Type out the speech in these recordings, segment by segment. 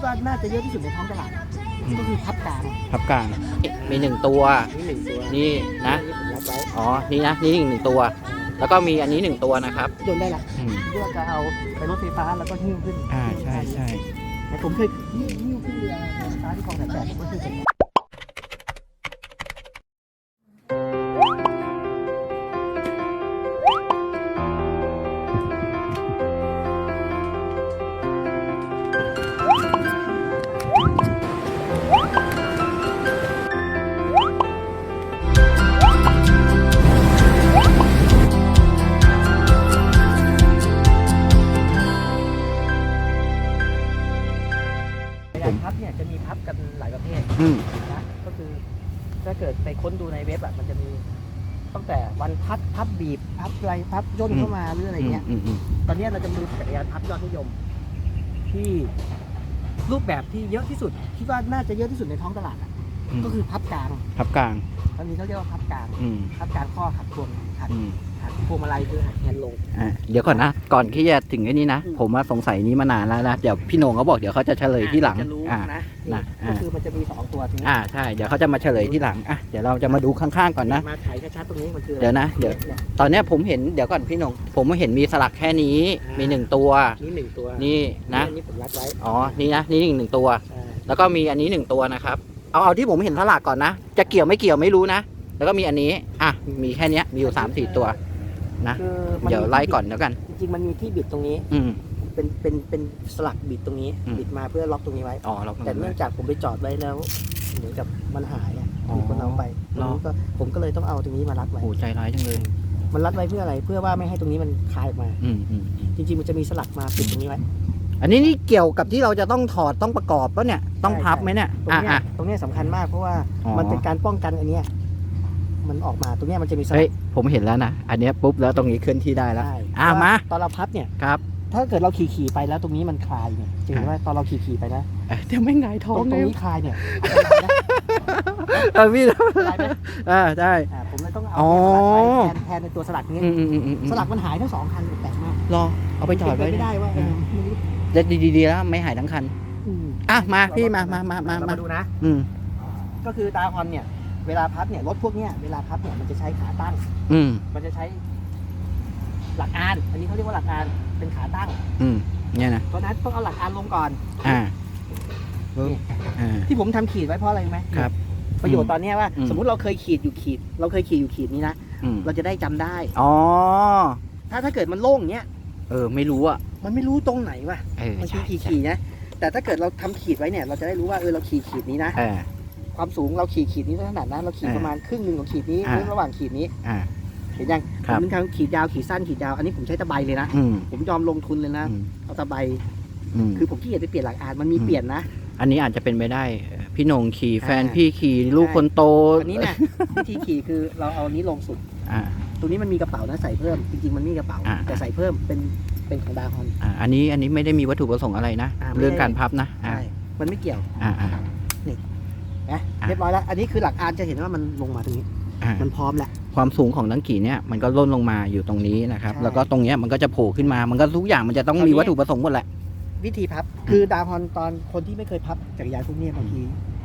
ดว่าน่าจะเยอะที่สุดในท้องตลาดอืมก็คือพับกลางพับกลางมีหนึ่งตัวนี่หนึ่งตัวนี่นะนี่ผมรับไว้อ๋อนี่นะนี่อีกหนึ่งตัว แล้วก็มีอันนี้หนึ่งตัวนะครับโยนได้ละอืมเพื่อจะเอาไปรถไฟฟ้าแล้วก็หิ้วขึ้นอ่าใช่ใช่แต่ผมเคยหิ้วหิ้วขึ้นเรือไฟฟ้าที่คลองแสนแสบผมก็คือเสร็ ตอนนี้เราจะมีจักรยานพับยอดนิยม ที่รูปแบบที่เยอะที่สุดคิดว่าน่าจะเยอะที่สุดในท้องตลาดอะอืมก็คือพับกลางพับกลาง ตอนนี้เขาเรียกว่าพับกลางอืมพับกลางข้อหักพวงหักอืมหัก พวงมาลัยคือหักแฮนด์ลงอะเดี๋ยวก่อนนะ ก่อนที่จะถึงไอ้นี้นะอืมผมว่าสงสัยนี้มานานแล้วนะ เดี๋ยวพี่โหนงเขาบอกเดี๋ยวเขาจะเฉลยที่หลัง จะรู้อ่า นะนะก็อ่าคือมันจะมีสองตัวทีนี้อ่า ใช่ เดี๋ยวเขาจะมาเฉลยที่หลัง อะ เดี๋ยวเราจะมาดูข้างๆก่อนนะ มาถ่ายชัดๆตรงนี้มันคืออะไรเดี๋ยวนะ เดี๋ยวตอนเนี้ยผมเห็น เดี๋ยวก่อนพี่โหนง ผมเห็นมีสลักแค่นี้ มีหนึ่งตัว นี่หนึ่งตัวนี่นะ อันนี้ผมรัดไว้อ๋อ นี่นะ นี่อีกหนึ่งตัวใช่แล้วก็มีอันนี้หนึ่งตัวนะครับ เอาเอาที่ผมเห็นสลักก่อนนะ จะเกี่ยวไม่เกี่ยวไม่รู้นะ แล้วก็มีอันนี้ อะ มีแค่เนี้ยมีอยู่สามสี่ตัว นะ คือมันเดี๋ยวมีไล่ก่อนแล้วกัน จริงๆมันมีที่บิดตรงนี้ อืม เป็นเป็นเป็นสลักบิดตรงนี้ อืม บิดมาเพื่อล็อกตรงนี้ไว้ อ๋อเราแต่เนื่องจากผมไปจอดไว้แล้วเหมือนกับมันหายอะอ๋อมีคนเอาไปตรงนี้ก็ผมก็เลยต้องเอาตรงนี้มารัดไว้โอ้ใจร้ายจังเลย มันรัดไว้เพื่ออะไร เพื่อว่าไม่ให้ตรงนี้มันคลายออกมา อืมอืมอืมจริงๆมันจะมีสลักมาปิดตรงนี้ไว้ อันนี้นี่เกี่ยวกับที่เราจะต้องถอดต้องประกอบปะเนี่ย ต้องใช่พับไหมเนี่ย ตรงอะเนี้ยอะ ตรงเนี้ยสำคัญมากเพราะว่าอ๋อ มันเป็นการป้องกันอันเนี้ย มันออกมาตรงเนี้ยมันจะมีสลัเฮ้ยกผมเห็นแล้วนะอันเนี้ยปุ๊บแล้วตรงนี้เคลื่อนที่ได้แล้วใช่อะเพระว่มา ตอนเราพับเนี่ย ครับ ถ้าเกิดเราขี่ขี่ๆไปแล้วตรงนี้มันคลายเนี่ยจะเห็นว่าตอนเราขี่ขี่ๆไปนะเอ้ยเดี๋ยวไม่ไงายท้อตงรงตเลรงยนี้คลายเนี่ยเออพี่คลายไหมอ่าได้ อ่าผมเลยต้องเอาอ๋อเนี่ยมารัดไว้แทนแทนในตัวสลักนี้อืมอืมอืมอืมสลักมันหายทั้งสองคันแปลกมากรอเอาไปจอดไว้เป็นไม่ได้ว่าเออไม่รู้เด็ดดีๆแล้วไม่หายทั้งคัน อืมอะมาพี่มามามามาเรามามาดูนะ อืมก็คือดาฮอนเนี่ย เวลาพับเนี่ยรถพวกเนี้ยเวลาพับเนี่ยมันจะใช้ขาตั้ง อืม มันจะใช้หลักอานอันนี้เขาเรียกว่าหลักอานเป็นขาตั้งอืม เนี่ยนะ เพราะฉะนั้นต้องเอาหลักอานลงก่อนอ่าปึ๊บอ่า ที่ผมทำขีดไว้เพราะอะไรรู้ไหมครับ ประโยชน์ตอนเนี้ยว่า อืม สมมุติเราเคยขีดอยู่ขีด เราเคยขีดอยู่ขีดนี้นะอืมเราจะได้จำได้ อ๋อ ถ้าถ้าเกิดมันโล่งอย่างเงี้ยเออ ไม่รู้อะ มันไม่รู้ตรงไหนวะเออมันใช่ขีดใช่ขีดนะแต่ถ้าเกิดเราทำขีดไว้เนี่ย เราจะได้รู้ว่าเออเราขีดขีดนี้นะ เออ ความสูงเราขีดขีดนี้ขนาดนั้นเราขีดอ่าประมาณครึ่งหนึ่งของขีดนี้อ่าหรือระหว่างขีดนี้อ่า เห็นยังครับ ผมทั้งขีดยาวขีดสั้นขีดยาวอันนี้ผมใช้ตะไบเลยนะ อืมผมยอมลงทุนเลยนะอืมเอาตะไบอืม คือผมขี้เกียจไปเปลี่ยนหลักอานมันมีอืม เปลี่ยนนะ อันนี้อาจจะเป็นไปได้พี่โหนงขี่แฟนอ่า พี่ขี่ลูกคนโตอันนี้เนี่ยวิธีขี่คือเราเอาอันนี้ลงสุด อ่าตรงนี้มันมีกระเป๋านะใส่เพิ่มจริงๆมันไม่มีกระเป๋า อ่า แต่ใส่เพิ่มเป็นเป็นของดาฮอน อ่าอันนี้อันนี้ไม่ได้มีวัตถุประสงค์อะไรนะ อ่าไม่ได้ เรื่องการพับนะอ่าใช่มันไม่เกี่ยว อ่าอ่านะอะ เรียบร้อยแล้ว อันนี้คือหลักอานจะเห็นว่ามันลงมาตรงนี้ อ่ามันพร้อมแล้ว ความสูงของนังกี่เนี่ยมันก็ล่นลงมาอยู่ตรงนี้นะครับ ใช่ แล้วก็ตรงเนี้ยมันก็จะโผล่ขึ้นมา มันก็ทุกอย่างมันจะต้องตอนนี้มีวัตถุประสงค์หมดแหละ วิธีพับ คือดาฮอนตอนคนที่ไม่เคยพับจักรยานพวกเนี้ยบางที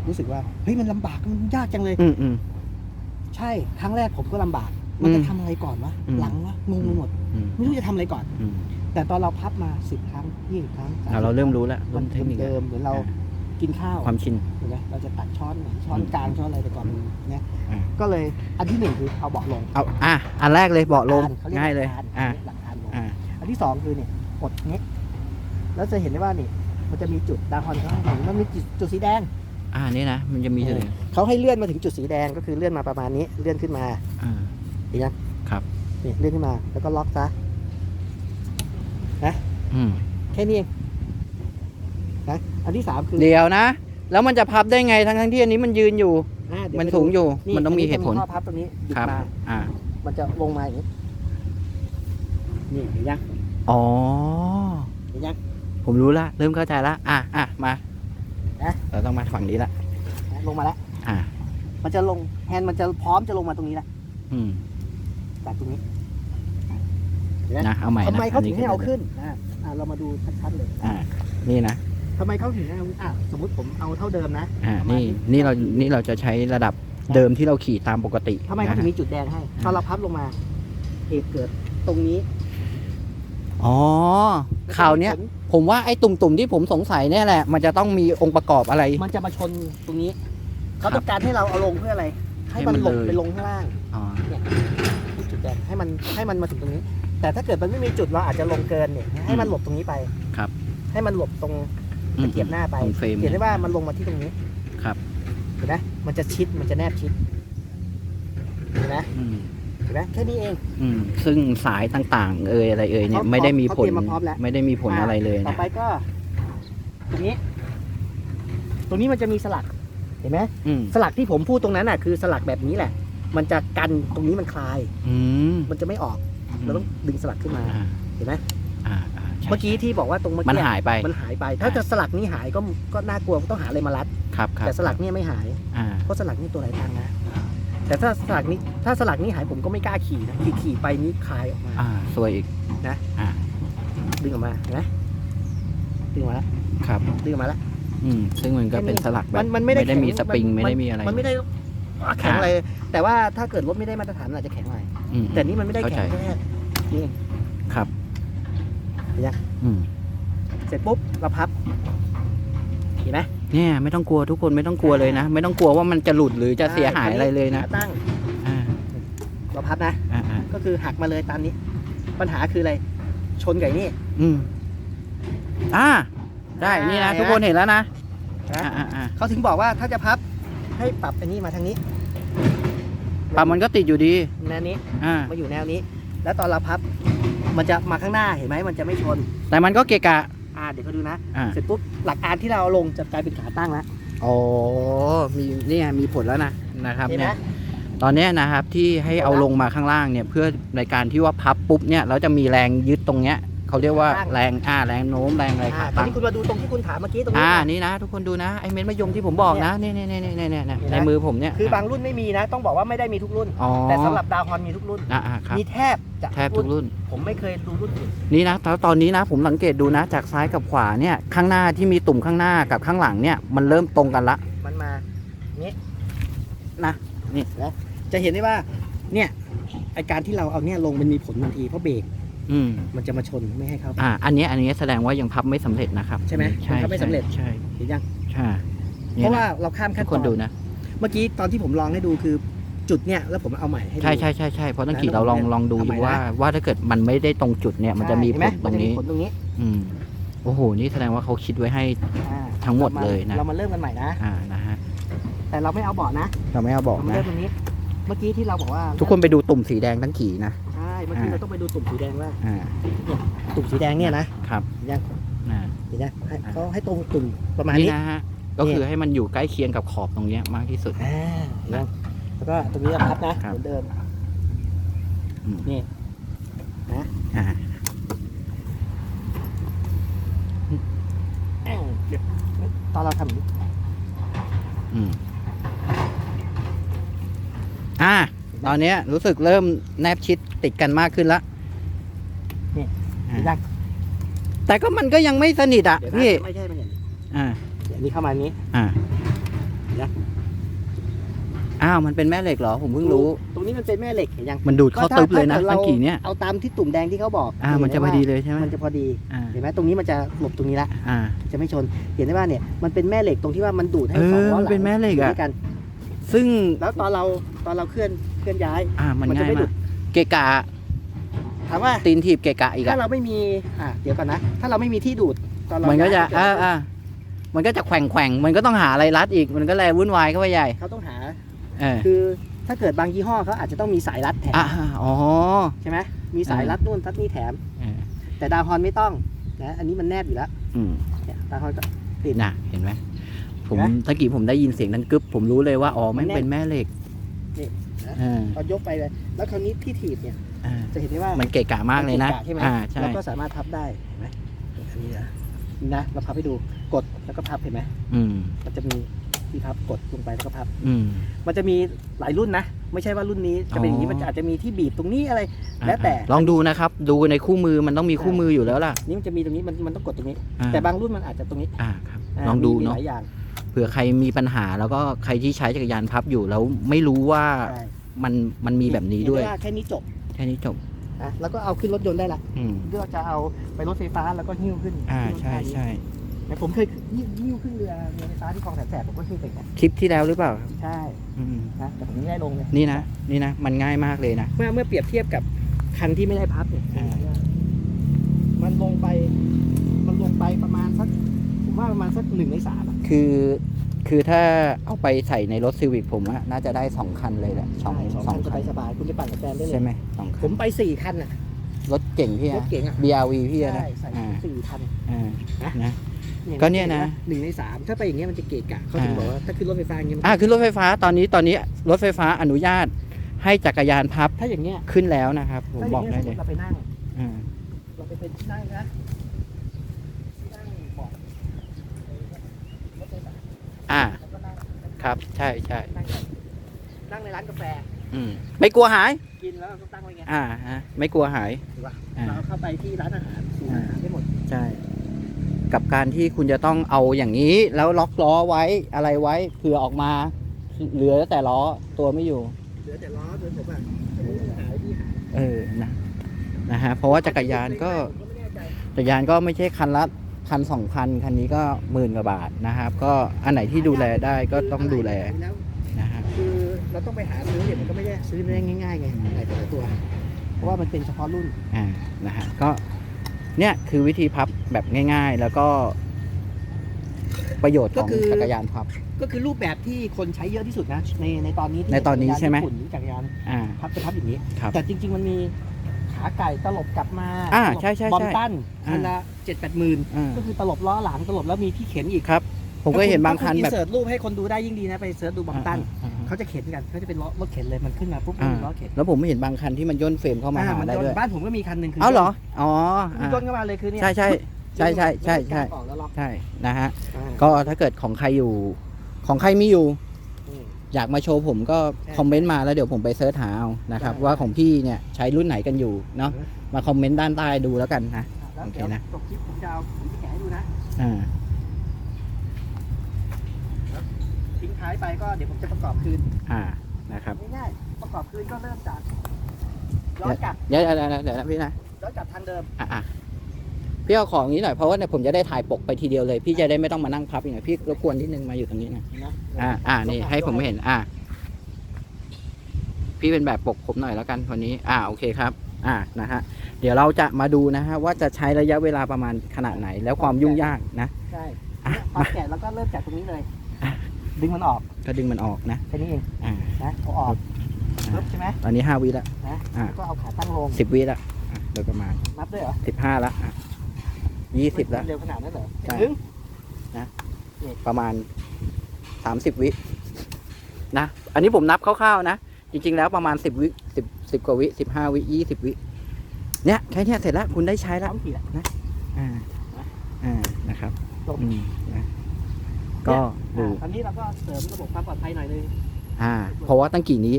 รู้สึกว่าเฮ้ยมันลำบากมันยากจังเลย อืมอืม ใช่ครั้งแรกผมก็ลำบาก มันจะอืมทำอะไรก่อนวะอืม หลังวะงงไปหมดอืมไม่รู้จะทำอะไรก่อน อืมแต่ตอนเราพับมาสิบครั้งยี่สิบครั้งอ่าเราเริ่มรู้แล้วมัเริ่นมเทคนิคเดิมเหมือนเราอ่า กินข้าวความชินเห็นไหมเราจะตักช้อนไหนช้อนกลางช้อนอะไรแต่ก่อนมันเนี่ยอ่าก็เลยอันที่หนึ่งคือเอาเบาะลงเอาอะอันแรกเลยเบาะลงขรีกง่ายเลยหกอ่าหลักการลงอ่าอันที่สองคือเนี่ยกดเนี้ยแล้วจะเห็นได้ว่านี่มันจะมีจุดดาฮอนเขาให้เห็นมันมีจุดจุดสีแดง อ่านี่นะมันจะมีเลยเขาให้เลื่อนมาถึงจุดสีแดงก็คือเลื่อนมาประมาณนี้เลื่อนขึ้นมาอ่าเห็นยังครับนี่เลื่อนขึ้นมาแล้วก็ล็อกซะอืมแค่นี้เองนะ อันที่สามคือเดี๋ยวนะ แล้วมันจะพับได้ไงทั้งทั้งๆที่อันนี้มันยืนอยู่ อ่าเดี๋ยวมันไปดูสูงอยู่นี่มันต้องมีเหตุผล จะข้อพับตรงนี้บิดครับ มาอ่ามันจะลงมาอย่างนี้นี่เห็นยังอ๋อ เห็นยัง ผมรู้ละ เริ่มเข้าใจละ อะอะมานะ เราต้องมาฝั่งนี้ละ นะลงมาแล้วอ่า มันจะลงแฮนด์มันจะพร้อมจะลงมาตรงนี้แล้วอืมจากตรงนี้นะเอาใหม่นะทำไมเขาอันถึนี้งให้เอาขึ้นอ่าอ่าเรามาดูชัดๆเลย อ่า นี่นะ ทำไมเขาถึงเอาอะสมมติผมเอาเท่าเดิมนะอ่าประมาณนี่นี่เรานี่เราจะใช้ระดับเดิมที่เราขี่ตามปกติทำไมเขาถึงนะฮะมีจุดแดงให้พอเราพับลงมาเหตุเกิดตรงนี้อ๋อข่าวเนี้ยผมว่าไอ้ตุ่มๆที่ผมสงสัยเนี่ยแหละ มันจะต้องมีองค์ประกอบอะไร มันจะมาชนตรงนี้ เขาครับต้องการให้เราเอาลงเพื่ออะไร ให้ให้มัมันนหลบเลย ไปลงข้างล่าง อ๋อที่จุดแดงให้มันให้มันมาถึงตรงนี้ แต่ถ้าเกิดมันไม่มีจุดเราอาจจะลงเกินเนี่ยให้มันหลบตรงนี้ไปครับ ให้มันหลบตรง อืมตะเกียบหน้าไปตรงเฟรม เห็นได้ว่ามันลงมาที่ตรงนี้ครับเห็นไหมมันจะชิดมันจะแนบชิดเห็นไหมอืมเห็นไหมแค่นี้เอง อืมซึ่งสายต่างๆ เอ่ยอะไรเอ่ยเนี่ยเขาไม่ได้มีผเขาลเตรียมมาพร้อมแล้ว ไม่ได้มีผลอะไรเลยต่อนะไปก็ ตรงนี้ ตรงนี้มันจะมีสลัก เห็นไหมอืมสลักที่ผมพูดตรงนั้นน่ะคือสลักแบบนี้แหละ มันจะกันตรงนี้มันคลาย อืมมันจะไม่ออก เราต้องดึงสลักขึ้นมา อ่าเห็นไหมอ่าอ่าใช่ เมื่อกี้ที่บอกว่าตรงเมื่อมันกี้หายไปมันหายไป ถ้าจะสลักนี้หายก็ก็น่ากลัวต้องหาอะไรมารัดครับครับแต่สลักเนี่ยไม่หายอ่าเพราะสลักนี่ตัวไหลทางนะแต่ถ้าสลักนี้ถ้าสลักนี้หายผมก็ไม่กล้าขี่นะขี่ขี่ไปนี้คลายออกมาอ่าสวยอีกนะอ่าดึงออกมาเห็นไหมดึงออกมาแล้วครับดึงออกมาแล้วอืมซึ่งมันก็เป็นสลักแบมับนมันไม่ได้มีแข็งสปริงมันไม่ได้มีอะไรมันไม่ได้แข็งอะไร แต่ว่าถ้าเกิดรถไม่ได้มาตรฐานมันอาจจะแข็งหน่อยอืมแต่นี่มันไม่ได้เข้าแข็งใจแค่นี่ครับเห็น ยังอืมเสร็จปุ๊บเราพับเห็นไหมเนี่ยไม่ต้องกลัวทุกคนไม่ต้องกลัวเลยนะ ไม่ต้องกลัวว่ามันจะหลุดหรือจะเสียหายอะไรเลยนะขาตั้งอ่าเราพับนะ อ่าอ่าก็คือหักมาเลยตามนี้ ปัญหาคืออะไร ชนไก่นี่ อืมอ่าได้นี่นะได้นะ ทุกคนเห็นแล้วนะนะอ่าอ่าอ่าเขาถึงบอกว่าถ้าจะพับให้ปรับอันนี้มาทางนี้ปรับมันก็ติดอยู่ดีแนวนี้อ่ามาอยู่แนวนี้ แล้วตอนเราพับ มันจะมาข้างหน้าเห็นไหมมันจะไม่ชน แต่มันก็เกะกะ อ่าเดี๋ยวเขาดูนะ อ่า เสร็จปุ๊บหลักการที่เราเอาลงจะกลายเป็นขาตั้งแล้วโอ้มีเนี่ยมีผลแล้วนะนะครับเห็นไหม เนี่ยตอนเนี้ยนะครับที่ให้เอาลงมาข้างล่างเนี่ยเพื่อในการที่ว่าพับปุ๊บเนี่ยเราจะมีแรงยึดตรงเนี้ย เขาเรียกว่าแรงอ่าแรงโน้มแรงอะไรอ่าขาตอนตั้งนี้คุณมาดูตรงที่คุณถามเมื่อกี้ตรงนี้อ่านะนี่นะ ทุกคนดูนะไอเม็ดมะยมที่ผมบอกนะนี่นี่นี่นี่นี่นี่เห็นไหมในมือผมเนี่ยคือบางรุ่นไม่มีนะ ต้องบอกว่าไม่ได้มีทุกรุ่น อ๋อแต่สำหรับดาวฮอนมีทุกรุ่น อ่าอ่าครับมีแทบจะแทบทุกรุ่น ผมไม่เคยดูรุ่นอื่นนี่นะตอนตอนนี้นะผมสังเกตดูนะ จากซ้ายกับขวาเนี่ยข้างหน้าที่มีตุ่มข้างหน้ากับข้างหลังเนี่ยมันเริ่มตรงกันละ มันมานี้นะนี่นะจะเห็นได้ว่าเนี่ยไอการที่เราเอาเนี่ยลงมันมีผลทันทีเพราะเบรก อืมมันจะมาชนไม่ให้เข้าอ่า อันเนี้ยอันเนี้ยแสดงว่ายังพับไม่สำเร็จนะครับใช่ไหมใช่ยังพับไม่สำเร็จ ใช่เห็นยังใช่เพนี่ราะนะว่าเราข้ามขั้ทุนกตคอนนดูนะ เมื่อกี้ตอนที่ผมลองให้ดูคือจุดเนี่ยแล้วผมเอาใหม่ให้ดู ใช่ใช่ใช่ใช่เพราะตั้งกี่นะเราลองผมลองดูเอาใหม่ว่านะว่าถ้าเกิดมันไม่ได้ตรงจุดเนี่ยมันจะมีเห็ผไหลตรงนี้ มัจะมีผลตรงนี้อืมโอ้โห นี่แสดงว่าเขาคิดไว้ให้ อ่าทั้งหมดเลยนะ เรามาเริ่มกันใหม่นะอ่านะฮะแต่เราไม่เอาเบาะนะเราไม่เอาบอกเรามานะ เริ่มตรงนี้ เมื่อกี้ที่เราบอกว่าทุกคนไปดูตุ่มสีแดงทั้งขี่นะใช่ เมื่อกี้อ่าเราต้องไปดูตุ่มสีแดงว่าอ่าตุ่มสีแดงเนี่ยนะครับยังอ่า เห็นไหมให้อ่าเขาให้ตรงตุ่มประมาณนี่นี้ นะฮะ ก็คือให้มันอยู่ใกล้เคียงกับขอบตรงเนี้ยมากที่สุด อ่าเห็นยังแล้วก็ตรงนี้เราพับนะ ครับ เหมือนเดิม อืมนี่ อ่าแอ้งเดี๋ยวตอนเราทำอย่างนี้อืมอ่า ตอนเนี้ยรู้สึกเริ่มแนบชิดติดกันมากขึ้นละเห็นอ่ายังแต่ก็มันก็ยังไม่สนิทอะเดี๋ยวนะพี่ไม่ใช่ไม่ใช่อ่าเดี๋ยวนี้เข้ามาอย่างนี้ อ่าเดี๋ยวอ้าวมันเป็นแม่เหล็กเหรอผมเพิ่งรู้ ตรงนี้มันเป็นแม่เหล็กเห็นยังมันดูดเข้าก็ถ้าตึ๊บเลยนะถ้าเกิดเราตั้งกี่เนี้ยเอาตามที่ตุ่มแดงที่เขาบอกอ่ามันจะพอดีเลยใช่ไหมมันจะพอดีอ่าเห็นไหมตรงนี้มันจะหลบตรงนี้ละอ่าจะไม่ชนเห็นได้ว่าเนี่ยมันเป็นแม่เหล็กตรงที่ว่ามันดูดให้เออสองล้อหลังมันเป็นแม่เหล็กอะยู่ด้วยกัน ซึ่งแล้วตอนเราตอนเราเคลื่อนเคลื่อนย้ายอ่ามันมันจะง่ายไม่หลุมากดเกะกะถามว่าตีนถีบเกะกะอีกถ้าอะเราไม่มีอ่าเดี๋ยวก่อนนะ ถ้าเราไม่มีที่ดูดตอนเรามันก็จะย้ายอ่าอ่ามันก็จะแขว่งแขว่งมันก็ต้องหาอะไรรัดอีกมันก็แลวุ่นวายเข้าไปใหญ่เขาต้องหา เออคือถ้าเกิดบางยี่ห้อเขาอาจจะต้องมีสายรัดแถมอ่าอ๋อ ใช่ไหมมีสายรัดนู่นรัดนี่แถม เออ แต่ดาวฮอนไม่ต้องนะอันนี้มันแนบอยู่แล้วอืมเนี่ยดาวฮอนก็น่ะเห็นไหม ผมเห็นไหมตะกี้ผมได้ยินเสียงนั้นกึ๊บผมรู้เลยว่าอ๋อมัมันนแน่นเป็นแม่เหล็กนี่นะ อ่าพอยกไปเลย แล้วคราวนี้ที่ถีบเนี่ยอ่าจะเห็นได้ว่ามันเกะกะมากเลยนะกกใช่ไหมอ่าใช่แล้วก็สามารถพับได้เห็นไหมอันนี้นะนี่นะเราพับให้ดูกดแล้วก็พับเห็นไหมอืมมันจะมีที่พับกดลงไปแล้วก็พับ อืม มันจะมีหลายรุ่นนะ ไม่ใช่ว่ารุ่นนี้จะเป็นอย่างนี้อ๋อ มันจะอาจจะมีที่บีบตรงนี้อะไร แล้วแต่ลองดูนะครับ ดูในคู่มือมันต้องมีคู่มืออยู่แล้วล่ะนี่มันจะมีตรงนี้มันมันต้องกดตรงนี้ อ่าแต่บางรุ่นมันอาจจะตรงนี้อ่าครับาลองดูมีมีเนาะหลายอย่างเผื่อใครมีปัญหาแล้วก็ใครที่ใช้จักรยานพับอยู่แล้วไม่รู้ว่าใช่มันมันมีแบบนี้ด้วย เห็นไหมาแค่นี้จบแค่นี้จบนะแล้วก็เอาขึ้นรถยนต์ได้ละอืมเลือกจะเอาไปรถไฟฟ้าแล้วก็หิ้วขึ้นอ่าขึ้นรถใช่ไฟใช่แต่ผมเคยหิ้วหิ้วขึ้นเรือเรือไฟฟ้าที่คลองแสนแสบผมก็หิ้วไปเนี่ยคลิปที่แล้วหรือเปล่าครับใช่อืมนะแต่ผมไม่ได้ลงเลยนี่นะนี่นะ มันง่ายมากเลยนะ เมื่อเมื่อเปรียบเทียบกับคันที่ไม่ได้พับเนี่ยอ่า มันลงไปมันลงไปประมาณสักผม ว่าประมาณสักหนึ่งในสามอะคือ คือถ้าเอาไปใส่ในรถซีวิกผมอะน่าจะได้สองคันเลยแหละสองใช่สองสอคังนสคับานยสบายๆคุณไปปั่นกับแฟนได้เลใช่ย ไหมสองคันผมไปสี่คันอะ รถเก่งพี่รอะถเก๋งอะ BRV พี่อะนะใช่ใส่อ่าสี่คันอ่านะนะ ก็เนี่ยนะหนึ่งในสามถ้าไปอย่างเงี้ยมันจะเกะกะเขาถึงอ่า บอกว่าถ้าขึ้นรถไฟฟ้าอย่างเงี้ยมันอ่าคือรถไฟฟ้าตอนนี้ตอนนี้รถไฟฟ้าอนุญาตให้จักรยานพับถ้าอย่างเงี้ยขึ้นแล้วนะครับ ผมถ้าอบอย่างกเงี้ยได้สมเลยมติเราไปนั่ง อ่าเราไปเป็นที่นั่งนะที่นั่งเบาะรถไฟฟ้า อ่าแล้วก็นั่งครับ ใช่ใช่นั่งนั่งในร้านกาแฟ อืม ไม่กลัวหาย กินแล้วเราก็ตั้งไว้ไงอ่าฮะไม่กลัวหายถูกป่ะอ่า เราเข้าไปที่ร้านอาหารสูอาหารได้หมดใช่ กับการที่คุณจะต้องเอาอย่างนี้ แล้วล็อกล้อไว้อะไรไว้เผื่อออกมา เหลือแต่ล้อตัวไม่อยู่ เหลือแต่ล้อเหลือผมอะอันนี้หายที่หายเออนะนะฮะเพราะว่าจักรยานก็ ผมก็ไม่แน่ใจจักรยานก็ไม่ใช่คันละ พันสองพันคันนี้ก็หมื่นกว่าบาทนะครับ ก็อันไหนที่ดูแลได้ก็ต้องดูแลแล้วนะฮะคือเราต้องไปหาซื้อเนี่ยมันก็ไม่ได้ซื้อได้ง่ายๆไงอะไรแต่ละตัว เพราะว่ามันเป็นเฉพาะรุ่นอ่านะฮะก็เนี่ยคือวิธีพับแบบง่าย ๆ แล้วก็ประโยชน์ของก็คือจักรยานพับ ก็คือรูปแบบที่คนใช้เยอะที่สุดนะในในตอนนี้ที่ในตอนนี้ใช่ไหมจักรยานญี่ปุ่นจักรยานอ่าพับจะพับอย่างนี้ครับแต่จริง ๆ มันมี ขาไก่ตลบกลับมาอ่าตลบใช่ใช่ใช่บอมตันอ่าคันละเจ็ดแปดหมื่นอ่า ก็คือตลบล้อหลังตลบแล้วมีที่เข็นอีกครับ ผมก็เห็นบางคันถ้แบบณอินเสิร์ตรูปให้คนดูได้ยิ่งดีนะไปเสิร์ชดูบอมตันอ่าอ่าเขาจะเข็นกันเขาจะเป็นล้อรถเข็นเลยมันขึ้นมาปุ๊บอ่ามีล้อเข็นแล้วผมไม่เห็นบางคันที่มันย่นเฟรมเข้ามาหาอ่นได้โนด้วยบ้านผมก็มีคันหนึ่งคือเอ้าเหรออ๋ออ่าย่นเข้ามาเลยคือเนี่ยใช่ใช่ใช่ใช่ใช่ใช่แล้วก็กางออกแล้วล็อกใช่นะฮะ อ่า ก็ถ้าเกิดของใครอยู่ของใครมีอยู่ อืมอยากมาโชว์ผมก็ใช่คอมเมนต์มาแล้วเดี๋ยวผมไปเซิร์ชหาเอานะครับได้ว่าของพี่เนี่ยใช้รุ่นไหนกันอยู่เนาะอืมมาคอมเมนต์ด้านใต้ดูแล้วกันนะแล้วโอเคเดี๋ยวนะจบคลิปผมจะเอาผมจะแกะให้ดูนะอ่าทิ้งท้ายไปก็เดี๋ยวผมจะประกอบคืนอ่านะครับง่ายๆประกอบคืนก็เริ่มจากย้อนกลับเดี๋ยวเดี๋ยวเดี๋ยวเดี๋ยวนะพี่นะย้อนกลับทางเดิมอะอะ พี่เอาของนี้หน่อยเพราะว่าเนี่ยผมจะได้ถ่ายปกไปทีเดียวเลย พี่จะได้ไม่ต้องมานั่งพับอย่างเงี้ยพี่รบกวนที่นึงมาอยู่ตรงนี้นะนะอ่าอ่านี่ให้ผมเห็น อ่า พี่เป็นแบบปกผมหน่อยแล้วกันวันนี้ อ่าโอเคครับ อ่านะฮะเดี๋ยวเราจะมาดูนะฮะว่าจะใช้ระยะเวลาประมาณขนาดไหน แล้วความยุ่งยากนะใช่อะตอนแกะแล้วก็เริ่มจากตรงนี้เลยอะดึงมันออกก็ดึงมันออกนะแค่นี้เองอ่านะเอาออกปึ๊บใช่ไหมตอนนี้ห้าวิละนะอ่าแล้วก็เอาขาตั้งลงสิบวิละอะโดยประมาณนับด้วยเหรอสิบห้าละอะ ยี่สิบละเร็วขนาดนั้นเหรอใช่ ถึงประมาณสามสิบวินะ อันนี้ผมนับคร่าวๆนะ จริง ๆ แล้วประมาณสิบวิสิบสิบกว่าวิสิบห้าวิยี่สิบวิ เนี่ยแค่เนี้ยเสร็จแล้วคุณได้ใช้แล้วสามขีดอะ อ่า อ่า นะครับจบ อืมนะก็ดู อ่าตอนนี้เราก็เสริมระบบความปลอดภัยหน่อยนึง อ่า เพราะว่าตั้งกี่นี้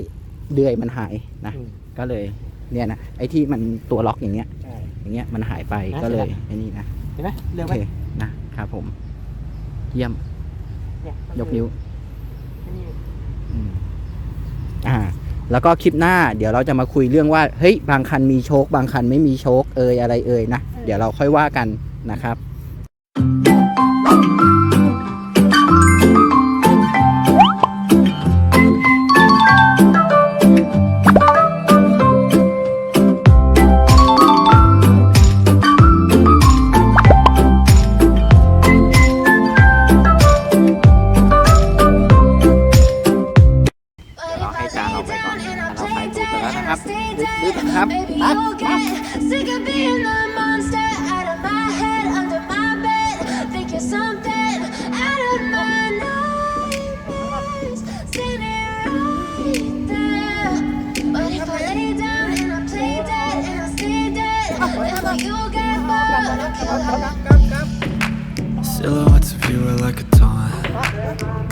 เดือยมันหายนะ อืม ก็เลย เนี่ยนะ ไอ้ที่มันตัวล็อกอย่างเงี้ย ใช่ อย่างเงี้ยมันหายไปนะก็เลยเสร็จละไอ้นี่นะ เห็นไหมเร็โอวไหมเคนะครับผม เยี่ยมเนี่ยยกนิ้วแค่นี้อืมอ่า แล้วก็คลิปหน้า เดี๋ยวเราจะมาคุยเรื่องว่า เฮ้ย บางคันมีโชค บางคันไม่มีโชค เอยอะไรเอยนะ เดี๋ยวเราค่อยว่ากันนะครับ